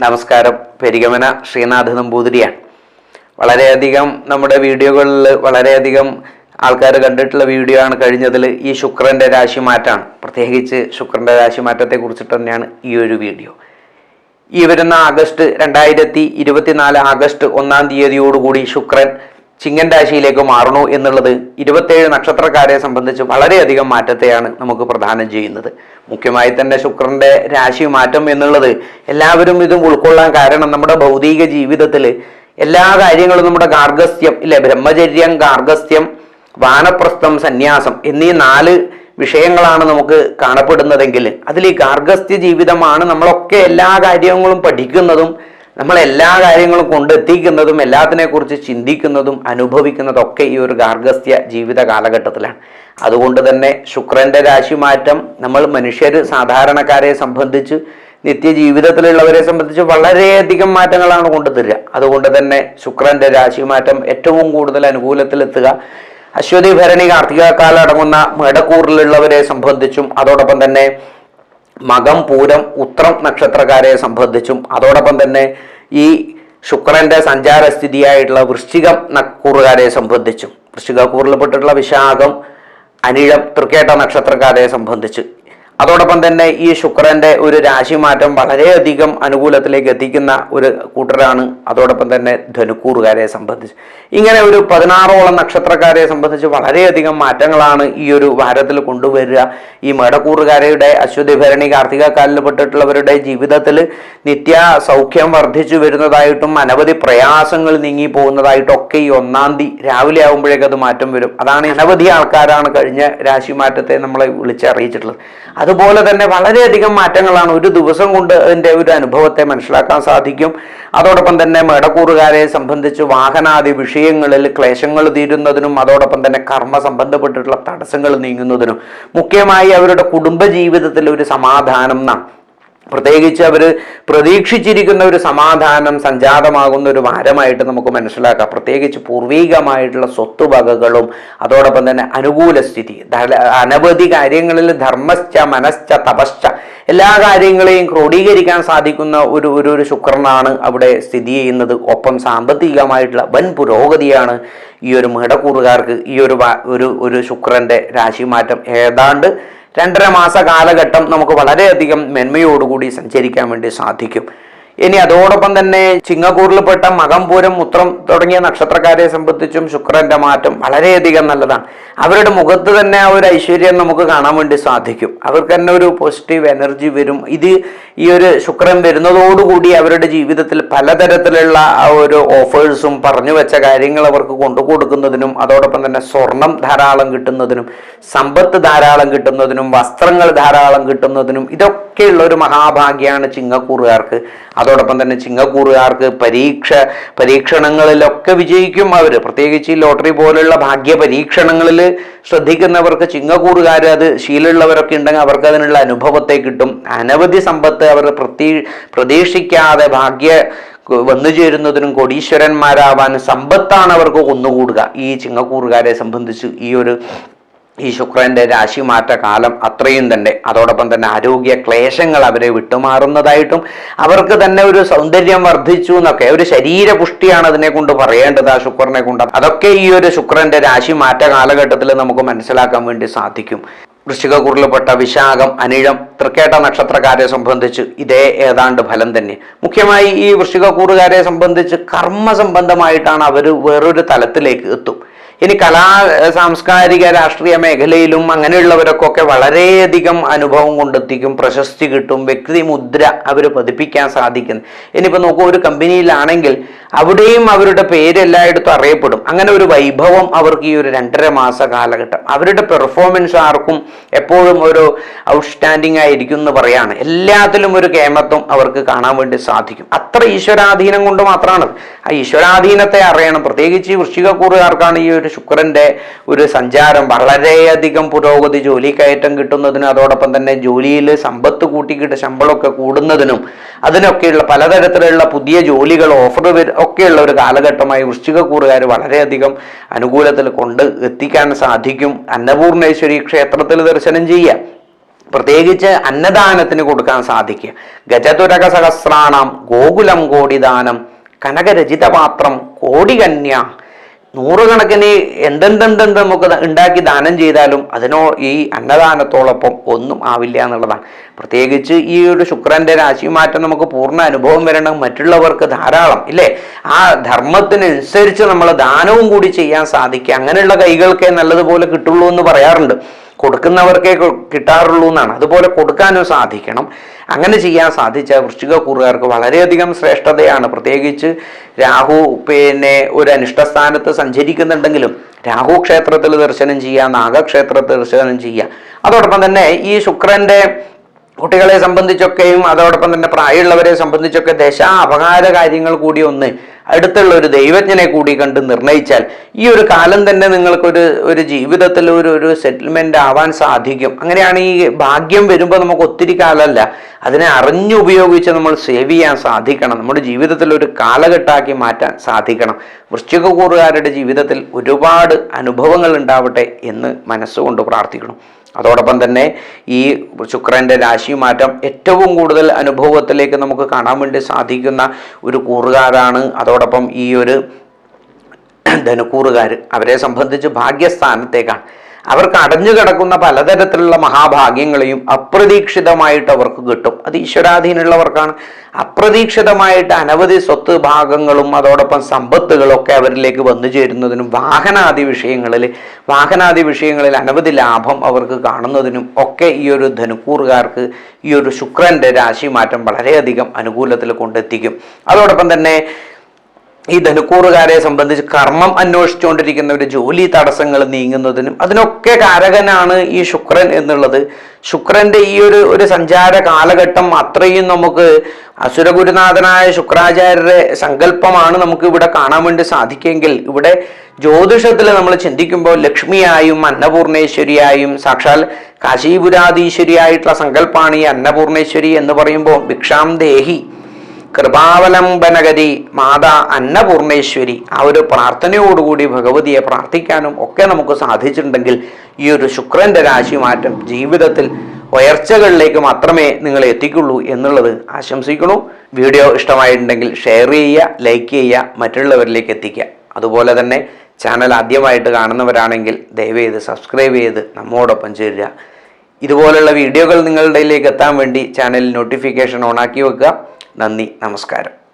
നമസ്കാരം. പെരിഗമന ശ്രീനാഥ് നമ്പൂതിരിയാണ്. വളരെയധികം നമ്മുടെ വീഡിയോകളിൽ വളരെയധികം ആൾക്കാർ കണ്ടിട്ടുള്ള വീഡിയോ ആണ് കഴിഞ്ഞതിൽ ഈ ശുക്രന്റെ രാശിമാറ്റമാണ്. പ്രത്യേകിച്ച് ശുക്രന്റെ രാശിമാറ്റത്തെ കുറിച്ചിട്ട് തന്നെയാണ് ഈ ഒരു വീഡിയോ. ഈ വരുന്ന ആഗസ്റ്റ് രണ്ടായിരത്തി ഇരുപത്തിനാല് ആഗസ്റ്റ് ഒന്നാം തീയതിയോടുകൂടി ശുക്രൻ ചിങ്ങൻ രാശിയിലേക്ക് മാറണു എന്നുള്ളത് ഇരുപത്തേഴ് നക്ഷത്രക്കാരെ സംബന്ധിച്ച് വളരെയധികം മാറ്റത്തെയാണ് നമുക്ക് പ്രദാനം ചെയ്യുന്നത്. മുഖ്യമായി തന്നെ ശുക്രന്റെ രാശി മാറ്റം എന്നുള്ളത് എല്ലാവരും ഇതും ഉൾക്കൊള്ളാൻ കാരണം നമ്മുടെ ഭൗതിക ജീവിതത്തിൽ എല്ലാ കാര്യങ്ങളും നമ്മുടെ ഗാർഗസ്ത്യം ഇല്ലെ ബ്രഹ്മചര്യം ഗാർഗസ്ത്യം വാനപ്രസ്ഥം സന്യാസം എന്നീ നാല് വിഷയങ്ങളാണ് നമുക്ക് കാണപ്പെടുന്നതെങ്കിൽ അതിൽ ഈ ഗാർഗസ്ത്യ ജീവിതമാണ് നമ്മളൊക്കെ എല്ലാ കാര്യങ്ങളും പഠിക്കുന്നതും നമ്മൾ എല്ലാ കാര്യങ്ങളും കൊണ്ടെത്തിക്കുന്നതും എല്ലാത്തിനെ കുറിച്ച് ചിന്തിക്കുന്നതും അനുഭവിക്കുന്നതും ഒക്കെ ഈ ഒരു ഗാർഗസ്ത്യ ജീവിത കാലഘട്ടത്തിലാണ്. അതുകൊണ്ട് തന്നെ ശുക്രന്റെ രാശിമാറ്റം നമ്മൾ മനുഷ്യർ സാധാരണക്കാരെ സംബന്ധിച്ച് നിത്യജീവിതത്തിലുള്ളവരെ സംബന്ധിച്ച് വളരെയധികം മാറ്റങ്ങളാണ് കൊണ്ടുതരിക. അതുകൊണ്ട് തന്നെ ശുക്രന്റെ രാശിമാറ്റം ഏറ്റവും കൂടുതൽ അനുകൂലത്തിലെത്തുക. അശ്വതി ഭരണി കാർത്തിക അടങ്ങുന്ന മേടക്കൂറിലുള്ളവരെ സംബന്ധിച്ചും അതോടൊപ്പം തന്നെ മകം പൂരം ഉത്രം നക്ഷത്രക്കാരെ സംബന്ധിച്ചും അതോടൊപ്പം തന്നെ ഈ ശുക്രന്റെ സഞ്ചാരസ്ഥിതിയായിട്ടുള്ള വൃശ്ചികം നക്കൂറുകാരെ സംബന്ധിച്ചും വൃശ്ചിക കൂറിൽപ്പെട്ടിട്ടുള്ള വിശാഖം അനിഴം തൃക്കേട്ട നക്ഷത്രക്കാരെ സംബന്ധിച്ച് അതോടൊപ്പം തന്നെ ഈ ശുക്രന്റെ ഒരു രാശി രാശിമാറ്റം വളരെയധികം അനുകൂലത്തിലേക്ക് എത്തിക്കുന്ന ഒരു കൂട്ടരാണ്. അതോടൊപ്പം തന്നെ ധനുക്കൂറുകാരെ സംബന്ധിച്ച്. ഇങ്ങനെ ഒരു പതിനാറോളം നക്ഷത്രക്കാരെ സംബന്ധിച്ച് വളരെയധികം മാറ്റങ്ങളാണ് ഈ ഒരു വാരത്തിൽ കൊണ്ടുവരിക. ഈ മേടക്കൂറുകാരുടെ അശ്വതി ഭരണി കാർത്തിക കാലിൽപ്പെട്ടിട്ടുള്ളവരുടെ ജീവിതത്തിൽ നിത്യ സൗഖ്യം വർദ്ധിച്ചു വരുന്നതായിട്ടും അനവധി പ്രയാസങ്ങൾ നീങ്ങി പോകുന്നതായിട്ടും ഒക്കെ ഈ ഒന്നാം തീയതി രാവിലെ ആകുമ്പോഴേക്കും അത് മാറ്റം വരും. അതാണ് അനവധി ആൾക്കാരാണ് കഴിഞ്ഞ രാശി മാറ്റത്തെ നമ്മളെ വിളിച്ചറിയിച്ചിട്ടുള്ളത് അതുപോലെ തന്നെ വളരെയധികം മാറ്റങ്ങളാണ് ഒരു ദിവസം കൊണ്ട് അതിന്റെ ഒരു അനുഭവത്തെ മനസ്സിലാക്കാൻ സാധിക്കും. അതോടൊപ്പം തന്നെ മേടക്കൂറുകാരെ സംബന്ധിച്ച് വാഹനാദി വിഷയങ്ങളിൽ ക്ലേശങ്ങൾ തീരുന്നതിനും അതോടൊപ്പം തന്നെ കർമ്മ സംബന്ധപ്പെട്ടിട്ടുള്ള തടസ്സങ്ങൾ നീങ്ങുന്നതിനും മുഖ്യമായി അവരുടെ കുടുംബ ജീവിതത്തിൽ ഒരു സമാധാനം പ്രത്യേകിച്ച് അവർ പ്രതീക്ഷിച്ചിരിക്കുന്ന ഒരു സമാധാനം സംജാതമാകുന്ന ഒരു വാരമായിട്ട് നമുക്ക് മനസ്സിലാക്കാം. പ്രത്യേകിച്ച് പൂർവീകമായിട്ടുള്ള സ്വത്തുവകകളും അതോടൊപ്പം തന്നെ അനുകൂല സ്ഥിതി അനവധി കാര്യങ്ങളിൽ ധർമ്മശ്ച മനശ്ച തപശ്ച എല്ലാ കാര്യങ്ങളെയും ക്രോഡീകരിക്കാൻ സാധിക്കുന്ന ഒരു ഒരു ഒരു ശുക്രനാണ് അവിടെ സ്ഥിതി ചെയ്യുന്നത്. ഒപ്പം സാമ്പത്തികമായിട്ടുള്ള വൻ പുരോഗതിയാണ് ഈ ഒരു മേടക്കൂറുകാർക്ക് ഈ ഒരു ഒരു ഒരു ശുക്രന്റെ രാശിമാറ്റം. ഏതാണ്ട് രണ്ടര മാസ കാലഘട്ടം നമുക്ക് വളരെയധികം മെന്മയോടുകൂടി സഞ്ചരിക്കാൻ വേണ്ടി സാധിക്കും. ഇനി അതോടൊപ്പം തന്നെ ചിങ്ങക്കൂറിൽപ്പെട്ട മകംപൂരം മുത്രം തുടങ്ങിയ നക്ഷത്രക്കാരെ സംബന്ധിച്ചും ശുക്രന്റെ മാറ്റം വളരെയധികം നല്ലതാണ്. അവരുടെ മുഖത്ത് തന്നെ ആ ഒരു ഐശ്വര്യം നമുക്ക് കാണാൻ വേണ്ടി സാധിക്കും. അവർക്ക് തന്നെ ഒരു പോസിറ്റീവ് എനർജി വരും. ഇത് ഈ ഒരു ശുക്രൻ വരുന്നതോടുകൂടി അവരുടെ ജീവിതത്തിൽ പലതരത്തിലുള്ള ആ ഒരു ഓഫേഴ്സും പറഞ്ഞു വെച്ച കാര്യങ്ങൾ അവർക്ക് കൊണ്ടു കൊടുക്കുന്നതിനും അതോടൊപ്പം തന്നെ സ്വർണം ധാരാളം കിട്ടുന്നതിനും സമ്പത്ത് ധാരാളം കിട്ടുന്നതിനും വസ്ത്രങ്ങൾ ധാരാളം കിട്ടുന്നതിനും ഇതൊക്കെയുള്ള ഒരു മഹാഭാഗ്യമാണ് ചിങ്ങക്കൂറുകാർക്ക്. അതോടൊപ്പം തന്നെ ചിങ്ങക്കൂറുകാർക്ക് പരീക്ഷ പരീക്ഷണങ്ങളിലൊക്കെ വിജയിക്കും അവർ പ്രത്യേകിച്ച് ഈ ലോട്ടറി പോലുള്ള ഭാഗ്യ പരീക്ഷണങ്ങളിൽ ശ്രദ്ധിക്കുന്നവർക്ക് ചിങ്ങക്കൂറുകാർ അത് ശീലമുള്ളവരൊക്കെ ഉണ്ടെങ്കിൽ അവർക്ക് അതിനുള്ള അനുഭവത്തെ കിട്ടും. അനവധി സമ്പത്ത് അവർ പ്രതീ പ്രതീക്ഷിക്കാതെ ഭാഗ്യ വന്നു ചേരുന്നതിനും കോടീശ്വരന്മാരാവാനും സമ്പത്താണ് അവർക്ക് ഒന്നുകൂടുക. ഈ ചിങ്ങക്കൂറുകാരെ സംബന്ധിച്ച് ഈ ഒരു ഈ ശുക്രന്റെ രാശി മാറ്റ കാലം അത്രയും തന്നെ. അതോടൊപ്പം തന്നെ ആരോഗ്യ ക്ലേശങ്ങൾ അവരെ വിട്ടുമാറുന്നതായിട്ടും അവർക്ക് തന്നെ ഒരു സൗന്ദര്യം വർദ്ധിച്ചു എന്നൊക്കെ ഒരു ശരീരപുഷ്ടിയാണ് അതിനെ കൊണ്ട് പറയേണ്ടത് ആ ശുക്രനെ കൊണ്ട്. അതൊക്കെ ഈ ഒരു ശുക്രന്റെ രാശി മാറ്റ കാലഘട്ടത്തിൽ നമുക്ക് മനസ്സിലാക്കാൻ വേണ്ടി സാധിക്കും. വൃശ്ചികക്കുറിൽപ്പെട്ട വിശാഖം അനിഴം തൃക്കേട്ട നക്ഷത്രക്കാരെ സംബന്ധിച്ച് ഇതേ ഏതാണ്ട് ഫലം തന്നെ. മുഖ്യമായി ഈ വൃശ്ചികക്കൂറുകാരെ സംബന്ധിച്ച് കർമ്മ സംബന്ധമായിട്ടാണ് അവർ വേറൊരു തലത്തിലേക്ക് എത്തും. ഇനി കലാ സാംസ്കാരിക രാഷ്ട്രീയ മേഖലയിലും അങ്ങനെയുള്ളവർക്കൊക്കെ വളരെയധികം അനുഭവം കൊണ്ടെത്തിക്കും പ്രശസ്തി കിട്ടും വ്യക്തി മുദ്ര അവർ പതിപ്പിക്കാൻ സാധിക്കും. ഇനിയിപ്പോൾ നോക്കൂ ഒരു കമ്പനിയിലാണെങ്കിൽ അവിടെയും അവരുടെ പേര് എല്ലായിടത്തും അറിയപ്പെടും. അങ്ങനെ ഒരു വൈഭവം അവർക്ക് ഈ ഒരു രണ്ടര മാസ കാലഘട്ടം. അവരുടെ പെർഫോമൻസ് ആർക്കും എപ്പോഴും ഒരു ഔട്ട്സ്റ്റാൻഡിങ് ആയിരിക്കും എന്ന് പറയാണ്. എല്ലാത്തിലും ഒരു കേമത്വം അവർക്ക് കാണാൻ വേണ്ടി സാധിക്കും. അത്ര ഈശ്വരാധീനം കൊണ്ട് മാത്രമാണ് ആ ഈശ്വരാധീനത്തെ അറിയണം. പ്രത്യേകിച്ച് ഈ വൃശ്ചികക്കൂറുകാർക്കാണ് ഈ ഒരു ശുക്രന്റെ ഒരു സഞ്ചാരം. വളരെയധികം പുരോഗതി ജോലി കയറ്റം കിട്ടുന്നതിനും അതോടൊപ്പം തന്നെ ജോലിയിൽ സമ്പത്ത് കൂട്ടിക്കിട്ട് ശമ്പളമൊക്കെ കൂടുന്നതിനും അതിനൊക്കെയുള്ള പലതരത്തിലുള്ള പുതിയ ജോലികൾ ഓഫർ ഒക്കെയുള്ള ഒരു കാലഘട്ടമായി വൃശ്ചികക്കൂറുകാർ വളരെയധികം അനുകൂലത്തിൽ കൊണ്ട് എത്തിക്കാൻ സാധിക്കും. അന്നപൂർണേശ്വരി ക്ഷേത്രത്തിൽ ദർശനം ചെയ്യാം പ്രത്യേകിച്ച് അന്നദാനത്തിന് കൊടുക്കാൻ സാധിക്കുക. ഗജതുരക സഹസ്രാണം ഗോകുലം കോടിദാനം കനകരചിതപാത്രം കോടികന്യ നൂറുകണക്കിന് എന്തെന്തെന്തെന്ത് നമുക്ക് ഉണ്ടാക്കി ദാനം ചെയ്താലും അതിനോ ഈ അന്നദാനത്തോടൊപ്പം ഒന്നും ആവില്ല എന്നുള്ളതാണ്. പ്രത്യേകിച്ച് ഈ ഒരു ശുക്രന്റെ രാശി മാറ്റം നമുക്ക് പൂർണ അനുഭവം വരണം. മറ്റുള്ളവർക്ക് ധാരാളം ഇല്ലേ? ആ ധർമ്മത്തിനനുസരിച്ച് നമ്മൾ ദാനവും കൂടി ചെയ്യാൻ സാധിക്കുക. അങ്ങനെയുള്ള കൈകൾക്കേ നല്ലതുപോലെ കിട്ടുള്ളൂ എന്ന് പറയാറുണ്ട്. കൊടുക്കുന്നവർക്കേ കിട്ടാറുള്ളൂ എന്നാണ് അതുപോലെ കൊടുക്കാനും സാധിക്കണം. അങ്ങനെ ചെയ്യാൻ സാധിച്ച വൃശ്ചിക കൂറുകാർക്ക് വളരെയധികം ശ്രേഷ്ഠതയാണ്. പ്രത്യേകിച്ച് രാഹു പിന്നെ ഒരു അനിഷ്ടസ്ഥാനത്ത് സഞ്ചരിക്കുന്നുണ്ടെങ്കിലും രാഹു ക്ഷേത്രത്തിൽ ദർശനം ചെയ്യുക നാഗക്ഷേത്രത്തിൽ ദർശനം ചെയ്യുക. അതോടൊപ്പം തന്നെ ഈ ശുക്രന്റെ കുട്ടികളെ സംബന്ധിച്ചൊക്കെയും അതോടൊപ്പം തന്നെ പ്രായമുള്ളവരെ സംബന്ധിച്ചൊക്കെ ദശ അപകാര കാര്യങ്ങൾ കൂടി ഒന്ന് അടുത്തുള്ള ഒരു ദൈവജ്ഞനെ കൂടി കണ്ട് നിർണയിച്ചാൽ ഈ ഒരു കാലം തന്നെ നിങ്ങൾക്കൊരു ഒരു ജീവിതത്തിൽ ഒരു ഒരു സെറ്റിൽമെന്റ് ആവാൻ സാധിക്കും. അങ്ങനെയാണ് ഈ ഭാഗ്യം വരുമ്പോൾ നമുക്ക് ഒത്തിരി കാലമല്ല. അതിനെ അറിഞ്ഞുപയോഗിച്ച് നമ്മൾ സേവ് ചെയ്യാൻ സാധിക്കണം. നമ്മുടെ ജീവിതത്തിൽ ഒരു കാലഘട്ടമാക്കി മാറ്റാൻ സാധിക്കണം. വൃശ്ചിക കൂറുകാരുടെ ജീവിതത്തിൽ ഒരുപാട് അനുഭവങ്ങൾ ഉണ്ടാവട്ടെ എന്ന് മനസ്സുകൊണ്ട് പ്രാർത്ഥിക്കണം. അതോടൊപ്പം തന്നെ ഈ ശുക്രന്റെ രാശിമാറ്റം ഏറ്റവും കൂടുതൽ അനുഭവത്തിലേക്ക് നമുക്ക് കാണാൻ വേണ്ടി സാധിക്കുന്ന ഒരു കൂറുകാരാണ്. അതോടൊപ്പം ഈ ഒരു ധനുക്കൂറുകാർ അവരെ സംബന്ധിച്ച് ഭാഗ്യസ്ഥാനത്തേക്കാണ്. അവർക്ക് അടഞ്ഞു കിടക്കുന്ന പലതരത്തിലുള്ള മഹാഭാഗ്യങ്ങളെയും അപ്രതീക്ഷിതമായിട്ട് അവർക്ക് കിട്ടും. അത് ഈശ്വരാധീനമുള്ളവർക്കാണ്. അപ്രതീക്ഷിതമായിട്ട് അനവധി സ്വത്ത് ഭാഗങ്ങളും അതോടൊപ്പം സമ്പത്തുകളൊക്കെ അവരിലേക്ക് വന്നു ചേരുന്നതിനും വാഹനാദി വിഷയങ്ങളിൽ വാഹനാദി വിഷയങ്ങളിൽ അനവധി ലാഭം അവർക്ക് കാണുന്നതിനും ഒക്കെ ഈ ഒരു ധനുക്കൂറുകാർക്ക് ഈ ഒരു ശുക്രന്റെ രാശിമാറ്റം വളരെയധികം അനുകൂലത്തിൽ കൊണ്ടെത്തിക്കും. അതോടൊപ്പം തന്നെ ഈ ധനുക്കൂറുകാരെ സംബന്ധിച്ച് കർമ്മം അന്വേഷിച്ചുകൊണ്ടിരിക്കുന്ന ഒരു ജോലി തടസ്സങ്ങൾ നീങ്ങുന്നതിനും അതിനൊക്കെ കാരകനാണ് ഈ ശുക്രൻ എന്നുള്ളത്. ശുക്രന്റെ ഈ ഒരു ഒരു സഞ്ചാര കാലഘട്ടം അത്രയും നമുക്ക് അസുരഗുരുനാഥനായ ശുക്രാചാര്യരുടെ സങ്കല്പമാണ് നമുക്ക് ഇവിടെ കാണാൻ വേണ്ടി സാധിക്കുമെങ്കിൽ ഇവിടെ ജ്യോതിഷത്തിൽ നമ്മൾ ചിന്തിക്കുമ്പോൾ ലക്ഷ്മിയായും അന്നപൂർണേശ്വരിയായും സാക്ഷാൽ കാശീപുരാധീശ്വരിയായിട്ടുള്ള സങ്കല്പമാണ് ഈ അന്നപൂർണേശ്വരി എന്ന് പറയുമ്പോൾ ഭിക്ഷാം ദേഹി. കൃപാവലംബനഗതി മാതാ അന്നപൂർണേശ്വരി. ആ ഒരു പ്രാർത്ഥനയോടുകൂടി ഭഗവതിയെ പ്രാർത്ഥിക്കാനും ഒക്കെ നമുക്ക് സാധിച്ചിട്ടുണ്ടെങ്കിൽ ഈ ഒരു ശുക്രന്റെ രാശിമാറ്റം ജീവിതത്തിൽ ഉയർച്ചകളിലേക്ക് മാത്രമേ നിങ്ങൾ എത്തിക്കുള്ളൂ എന്നുള്ളത് ആശംസിക്കുന്നു. വീഡിയോ ഇഷ്ടമായിട്ടുണ്ടെങ്കിൽ ഷെയർ ചെയ്യുക ലൈക്ക് ചെയ്യുക മറ്റുള്ളവരിലേക്ക് എത്തിക്കുക. അതുപോലെ തന്നെ ചാനൽ ആദ്യമായിട്ട് കാണുന്നവരാണെങ്കിൽ ദയവ് ചെയ്ത് സബ്സ്ക്രൈബ് ചെയ്ത് നമ്മോടൊപ്പം ചേരുക. ഇതുപോലുള്ള വീഡിയോകൾ നിങ്ങളുടെ എത്താൻ വേണ്ടി ചാനൽ നോട്ടിഫിക്കേഷൻ ഓണാക്കി വെക്കുക. നന്ദി നമസ്കാരം.